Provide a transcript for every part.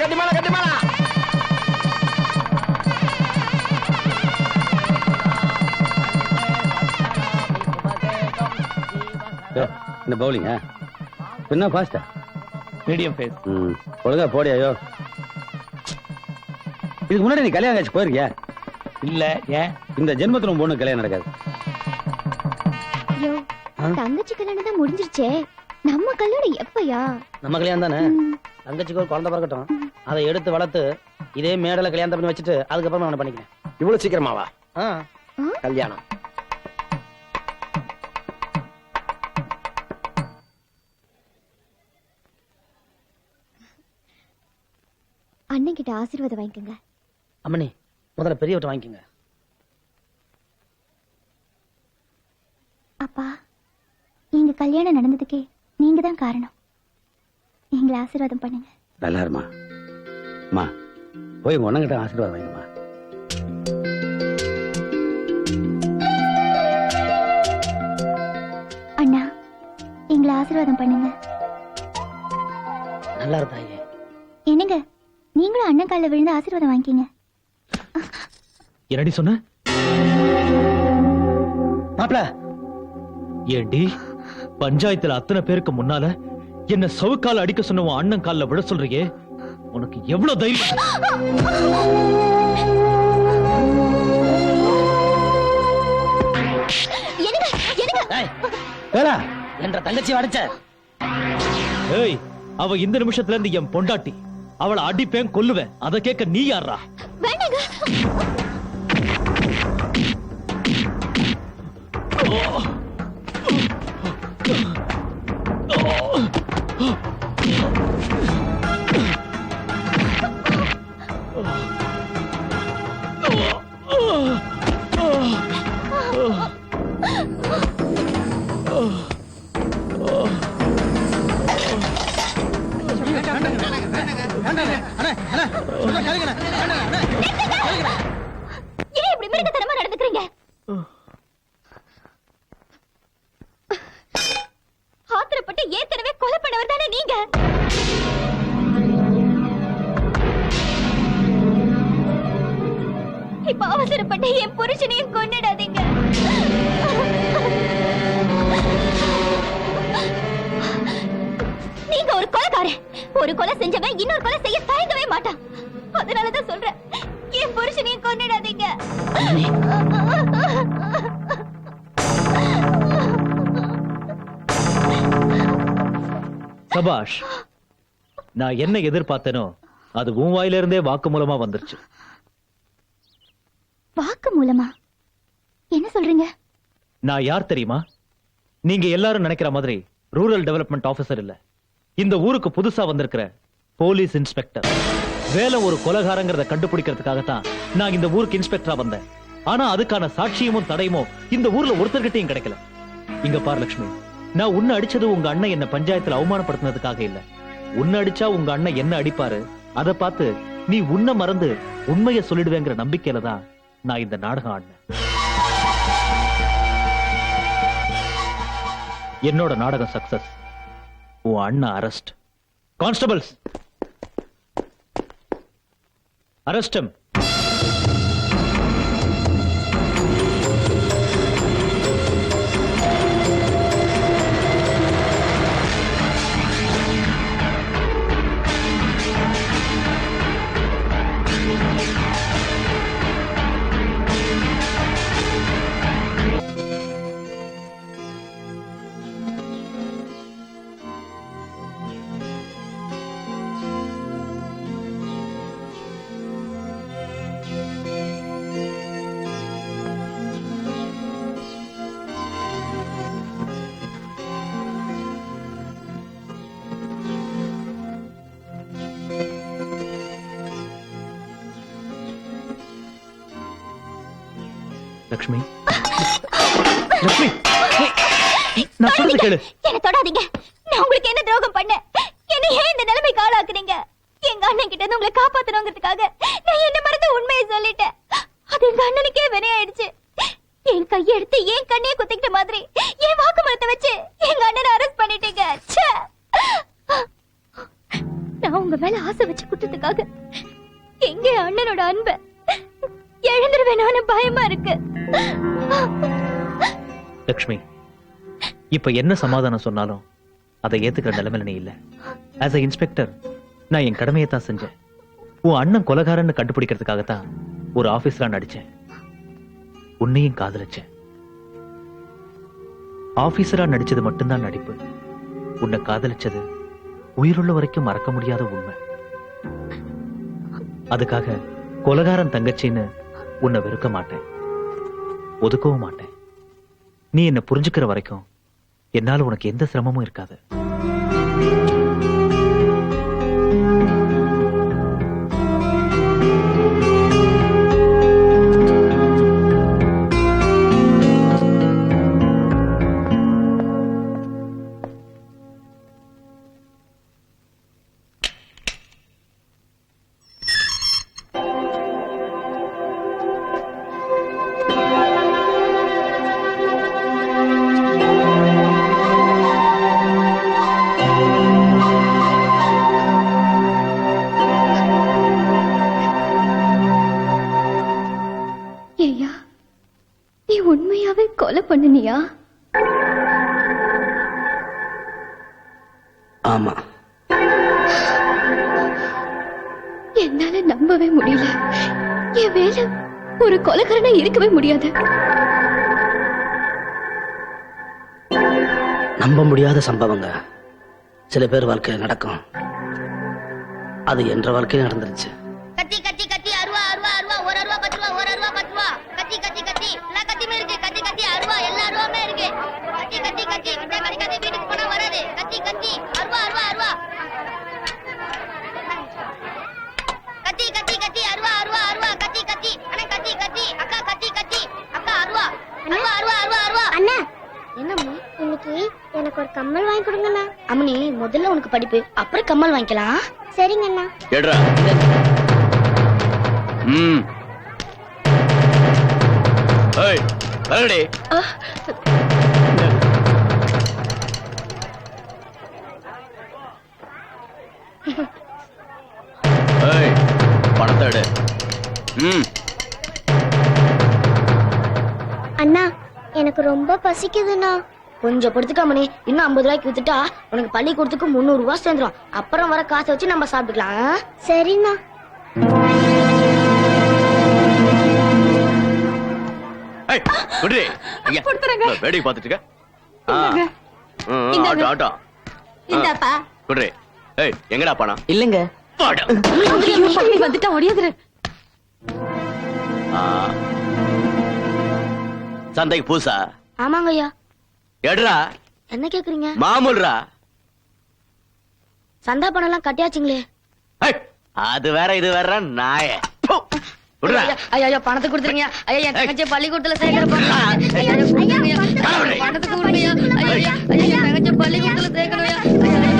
கட்டி மேல கட்டி மேல இந்த பவுலிங்கா என்ன ஃபாஸ்டா மீடியம் ஃபேஸ் ம் ஒழுங்கா போடி ஐயோ. இதுக்கு முன்னாடி நீ கல்யாணம் ஆச்சு போயிருக்கியா? இல்ல ஏன்? இந்த ஜென்மத்துல பொண்ணு கல்யாணம் நடக்காது. ஐயோ தங்கச்சி கல்யாணம் தான் முடிஞ்சிருச்சே. நம்ம கல்யாணம் எப்பயா? நம்ம கல்யாணம் தானே? தங்கச்சிக்கு ஒரு குழந்தை பிறக்கட்டும். அதை எடுத்து வளர்த்து இதே மேடல கல்யாணம் பண்ணி வச்சுட்டு அதுக்கப்புறம் நான் பண்ணிக்கிறேன். இவ்வளவு சீக்கிரமாவா ஆ, கல்யாணம். அண்ணன் கிட்ட ஆசீர்வாதம் வாங்கிக்கோங்க. அம்மனி முதல்ல பெரியவட்ட வாங்கிக்கோங்க. அப்பா எங்க கல்யாணம் நடந்ததுக்கே நீங்க தான் காரணம். எங்களை ஆசீர்வாதம் பண்ணுங்க. நல்லா இருமா? அம்மா போய் உங்க ஒன்னங்கிட்ட ஆசீர்வாதம் வாங்கிமா அண்ணா எங்களை ஆசீர்வாதம் பண்ணுங்க. நல்லா இருந்தாயே என்னங்க நீங்களும் அண்ணன் காலில் விழுந்து ஆசீர்வாதம் வாங்கிக்கிங்க. என்னடி சொன்ன? மாப்பிள! ஏண்டி பஞ்சாயத்துல அத்தனை பேருக்கு முன்னால என்ன சவுக்கால அடிக்க சொன்ன உன் அண்ணன் கால்ல விட சொல்றியே? உனக்கு எவ்வளவு தைரியம்? வேலா என்ற தங்கச்சி அடிச்ச. ஏய் அவ இந்த நிமிஷத்துல இருந்து என் பொண்டாட்டி. அவளை அடிப்பேன் கொல்லுவேன். அதை கேட்க நீ யாரா வேண்டாங்க. ஆத்திரப்பட்டு ஏற்கனவே கொலை பண்ணவர் தானே நீங்க? இப்ப அவசரப்பட்டு என் புருஷனையும் கொண்டு ஒரு கொலை செஞ்சவன் இன்னொரு கொலை செய்ய தயங்கவே மாட்டான். அதனாலதான் சொல்றேன். என் புருஷனையும் கொன்னிடாதீங்க. சபாஷ் நான் என்ன எதிர்பார்த்தேனோ அது உன் வாயில இருந்தே வாக்கு மூலமா வந்துருச்சு. வாக்கு மூலமா? என்ன சொல்றீங்க? நான் யார் தெரியுமா? நீங்க எல்லாரும் நினைக்கிற மாதிரி ரூரல் டெவலப்மெண்ட் ஆபீசர் இல்ல. இந்த ஊருக்கு புதுசா வந்திருக்கிற போலீஸ் இன்ஸ்பெக்டர். வேலை ஒரு கொலகாரங்கிறத கண்டுபிடிக்கிறதுக்காகத்தான் நான் இந்த ஊருக்கு இன்ஸ்பெக்டரா வந்தேன். ஆனா அதுக்கான சாட்சியமும் தடையுமோ இந்த ஊர்ல ஒருத்தர்கிட்டயும் கிடைக்கல. இங்க பார் லட்சுமி நான் உன்னை அடிச்சது உங்க அண்ணன் என்ன பஞ்சாயத்துல அவமானப்படுத்தினதுக்காக இல்ல. உன்னை அடிச்சா உங்க அண்ணன் என்ன அடிப்பாரு? அதை பார்த்து நீ உன்னை மறந்து உண்மையை சொல்லிடுவேங்கிற நம்பிக்கையில தான் நான் இந்த நாடகம் ஆடினேன். என்னோட நாடகம் சக்சஸ். உன் அண்ணா அரெஸ்ட் கான்ஸ்டபிள்ஸ் அரஸ்டம் லக்ஷ்மி? லக்ஷ்மி! நான் சொல்றது கேளு. என்ன தொடாதீங்க. நான் உங்களுக்கு என்ன துரோகம் பண்ண என்ன ஏன் இந்த நிலைமை காலாக்குறீங்க எங்க அண்ணன் கிட்ட இருந்து உங்களை காப்பாத்தணுங்கிறதுக்காக நான் என்ன மறந்து உண்மையை சொல்லிட்டேன். அது எங்க அண்ணனுக்கே வினையாயிடுச்சு. என் கையை எடுத்து என் கண்ணையே குத்திக்கிட்ட மாதிரி என் வாக்குமூலத்தை வச்சு எங்க அண்ணனை அரெஸ்ட் பண்ணிட்டீங்க. நான் உங்க மேல ஆசை வச்சு குட்டதுக்காக எங்க அண்ணனோட அன்பை? எழுந்துருவேனோன்னு பயமா இருக்கு. லக்ஷ்மி இப்ப என்ன சமாதானம் சொன்னாலும் அதை ஏத்துக்கிற நிலைமையில நீ இல்ல. ஆஸ் அ இன்ஸ்பெக்டர் நான் என் கடமையை தான் செஞ்சேன். உன் அண்ணன் கொலகாரன்னு கண்டுபிடிக்கிறதுக்காகத்தான் ஒரு ஆபீஸ்ல நடிச்சேன். உன்னையும் காதலிச்சேன். ஆபீசரா நடிச்சது மட்டும்தான் நடிப்பு. உன்னை காதலிச்சது உயிருள்ள வரைக்கும் மறக்க முடியாத உண்மை. அதுக்காக கொலகாரன் தங்கச்சின்னு உன்னை வெறுக்க மாட்டேன். ஒதுக்கவும் மாட்டேன். நீ என்ன புரிஞ்சுக்கிற வரைக்கும் என்னால் உனக்கு எந்த சிரமமும் இருக்காது. ஆமா. என்னால நம்பவே முடியல. என் வேலை ஒரு கொலைகாரனா இருக்கவே முடியாது. நம்ப முடியாத சம்பவங்க சில பேர் வாழ்க்கையில் நடக்கும். அது என்ற வாழ்க்கையில் நடந்துருச்சு. எனக்கு ஒரு கம்மல் வாங்கி கொடுங்கண்ணா. அம்மனி முதல்ல உனக்கு படிப்பு அப்புறம் கம்மல் வாங்கிக்கலாம். சரிங்க அண்ணா எடுறா. ம். ஏய் வரடி ஏய் பணத்தை எடு. ம். அண்ணா எனக்கு ரொம்ப பசிக்குதுண்ணா. கொஞ்சம் படுத்துக்காமனே இன்னும் ஐம்பது ரூபாய்க்கு வித்துட்டா உனக்கு பள்ளிக்கூடத்துக்கு முந்நூறு ரூபாய் சேர்ந்துரும். அப்புறம் வர காசை வச்சு நம்ம சாப்பிட்டுக்கலாம்? சரிண்ணா. வேடிக்கை பார்த்துட்டு இருக்க. எங்கடா பணம் இல்லங்க. வந்துட்டா ஒடியாதுரு ஆ. சந்தைக்கு பூசா? ஆமாங்க ஐயா எடுறா? என்ன கேக்குறீங்க? மாமூல்ரா சந்தா பணம் எல்லாம் கட்டியாச்சுங்களே அது வேற இது வேற நாய. ஐயா பணத்தை கொடுத்துருங்க ஐயா என். தங்கச்சி பள்ளிக்கூடத்துல கொடுத்துருங்க கடவுளே. பணத்துக்கு கொடுங்கய்யா ஐயா தங்கச்சி பள்ளிக்கூடத்துல சேர்க்கணும்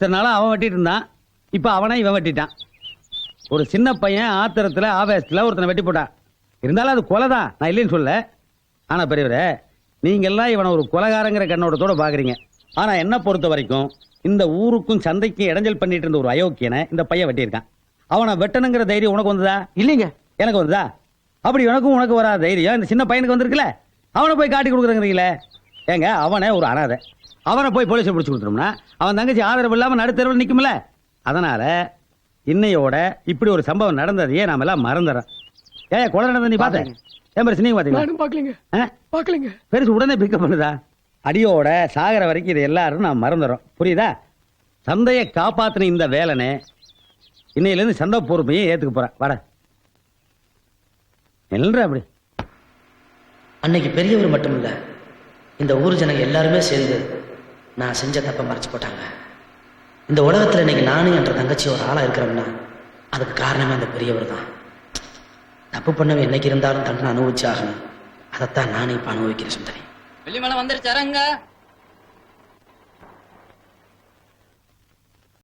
இத்தனை நாளா அவன் வெட்டிட்டு இருந்தான். இப்ப அவனை இவன் வெட்டிட்டான். ஒரு சின்ன பையன் ஆத்திரத்துல ஆவேசத்துல ஒருத்தனை வெட்டி போட்டான். இருந்தாலும் அது கொலைதான். நான் இல்லைன்னு சொல்ல ஆனா பெரியவரே நீங்க எல்லாம் இவனை ஒரு கொலகாரங்கிற கண்ணோட்டத்தோட பாக்குறீங்க. ஆனா என்ன பொறுத்த வரைக்கும் இந்த ஊருக்கும் சந்தைக்கும் இடைஞ்சல் பண்ணிட்டு இருந்த ஒரு அயோக்கியனை இந்த பையன் வெட்டியிருக்கான். அவனை வெட்டணுங்கிற தைரியம் உனக்கு வந்ததா? இல்லைங்க. எனக்கு வந்ததா? அப்படி உனக்கும் உனக்கு வராத தைரியம். இந்த சின்ன பையனுக்கு வந்திருக்குல்ல. அவனை போய் காட்டி கொடுக்குறீங்களே ஏங்க அவனே ஒரு அனாதை. அவனை போய் போலீஸை பிடிச்சி கொடுத்துட்டோம்னா அவன் தங்கச்சி ஆதரவு இல்லாம நடுத்தரவில் நிக்கும்ல? அதனால இன்னையோட இப்படி ஒரு சம்பவம் நடந்ததையே நாம எல்லாம் மறந்துறோம். ஏன் கொலை நடந்தது நீ பார்த்த? ஏன் பெருசு நீங்க பாத்தீங்களா பாக்கலீங்க ஆ? பாக்கலீங்க பெருசு உடனே பிக்கப் பண்ணுதா? அடியோட சாகர வரைக்கும் இது எல்லாரும் நான் மறந்துடும் புரியுதா? சந்தையை காப்பாத்தின இந்த வேலனே இன்னையில இருந்து சந்தை பொறுப்பையும் ஏத்துக்க போறேன் வாடா. எல்ற அப்படி. அன்னைக்கு பெரியவர் மட்டும் இல்ல இந்த ஊர் ஜனங்க எல்லாருமே சேர்ந்து நான் செஞ்ச தப்பை மறைச்சு போட்டாங்க. இந்த உலகத்துல இன்னைக்கு நானும் என்ற தங்கச்சி ஒரு ஆளா இருக்கிறோம்னா அதுக்கு காரணமே அந்த பெரியவர் தான். தப்பு பண்ணவன் என்னைக்கு இருந்தாலும் தண்டனை அனுபவிச்சாகணும். அதைத்தான் நானே இப்ப அனுபவிக்கிறேன் சுந்தரி. வெள்ளிமலை வந்துருச்சு அரங்க.